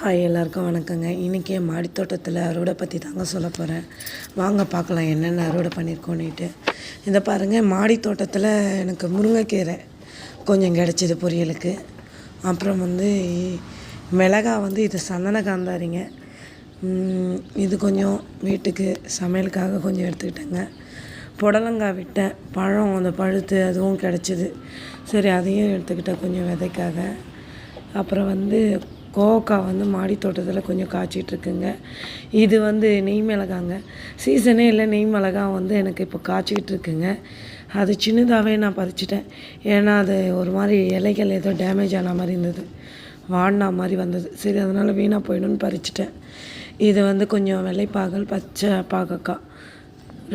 Hi எல்லாருக்கும் வணக்கங்க. இன்றைக்கி மாடித்தோட்டத்தில் தோட்டத்தில் அறுவடை பற்றி தாங்க சொல்ல போகிறேன் வாங்க பார்க்கலாம் என்னென்ன அறுவடை பண்ணியிருக்கோன்னுட்டு இந்த பாருங்கள் மாடித்தோட்டத்தில் எனக்கு முருங்கைக்கீரை கொஞ்சம் கிடச்சிது பொரியலுக்கு. அப்புறம் வந்து மிளகா வந்து இது சந்தன காந்தாரிங்க இது கொஞ்சம் வீட்டுக்கு சமையலுக்காக கொஞ்சம் எடுத்துக்கிட்டேங்க. புடலங்காய் விட்டேன். பழம் அந்த பழுத்து அதுவும் கிடச்சிது. சரி அதையும் எடுத்துக்கிட்டேன் கொஞ்சம் விதைக்காக. அப்புறம் வந்து கோவக்காய் வந்து மாடி தோட்டத்தில் கொஞ்சம் காய்ச்சிட்டு இருக்குங்க இது வந்து நெய் மிளகாங்க. சீசனே இல்லை நெய் மிளகா வந்து எனக்கு இப்போ காய்ச்சிக்கிட்டு இருக்குங்க அது சின்னதாகவே நான் பறிச்சிட்டேன். ஏன்னா அது ஒரு மாதிரி இலைகள் ஏதோ டேமேஜ் ஆன மாதிரி இருந்தது. வாடினா மாதிரி வந்தது. சரி அதனால் வீணாக போயிடும்னு பறிச்சிட்டேன். இது வந்து கொஞ்சம் வெள்ளைப்பாகல் பச்சை பாகக்காய்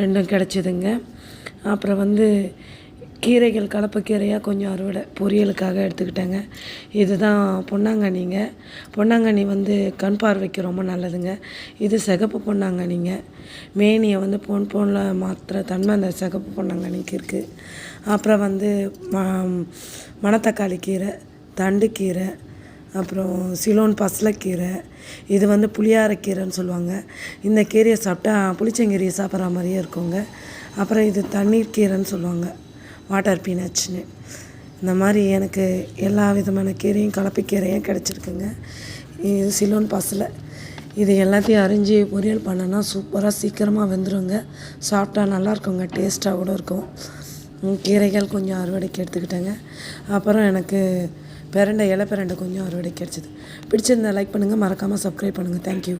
ரெண்டும் கிடச்சிதுங்க. அப்புறம் வந்து கீரைகள் கலப்பக்கீரையாக கொஞ்சம் அறுவடை பொரியலுக்காக எடுத்துக்கிட்டேங்க. இதுதான் பொன்னாங்கண்ணிங்க. பொன்னாங்கண்ணி வந்து கண் பார்வைக்கு ரொம்ப நல்லதுங்க. இது சிகப்பு பொன்னாங்கண்ணிங்க. மேனியை வந்து பொன் பொண்ணில் மாத்திர தன்மை அந்த சிகப்பு பொன்னாங்கண்ணிக்கு இருக்குது அப்புறம் வந்து ம மணத்தக்காளி கீரை தண்டுக்கீரை அப்புறம் சிலோன் பசலைக்கீரை இது வந்து புளியாரக்கீரைன்னு சொல்லுவாங்க. இந்த கீரையை சாப்பிட்டா புளிச்சங்கீரையை சாப்பிட்ற மாதிரியே இருக்குங்க. அப்புறம் இது தண்ணீர் கீரைன்னு சொல்லுவாங்க. வாட்டர் பீனட்ஸ்னு இந்த மாதிரி எனக்கு எல்லா விதமான கீரையும் கலப்பைக்கீரையும் கிடச்சிருக்குங்க. இது சிலோன் பசலை இது எல்லாத்தையும் அரிஞ்சு பொரியல் பண்ணனா சூப்பராக சீக்கிரமாக வெந்துருங்க. சாப்பிட்டா நல்லாயிருக்குங்க டேஸ்ட்டாக கூட இருக்கும். கீரைகள் கொஞ்சம் அறுவடைக்கு எடுத்துக்கிட்டேங்க. அப்புறம் எனக்கு பிரண்டை இலை பிரண்டை கொஞ்சம் அறுவடைக்கு கிடச்சிது. பிடிச்சிருந்தா லைக் பண்ணுங்கள் மறக்காமல் சப்ஸ்கிரைப் பண்ணுங்கள் தேங்க்யூ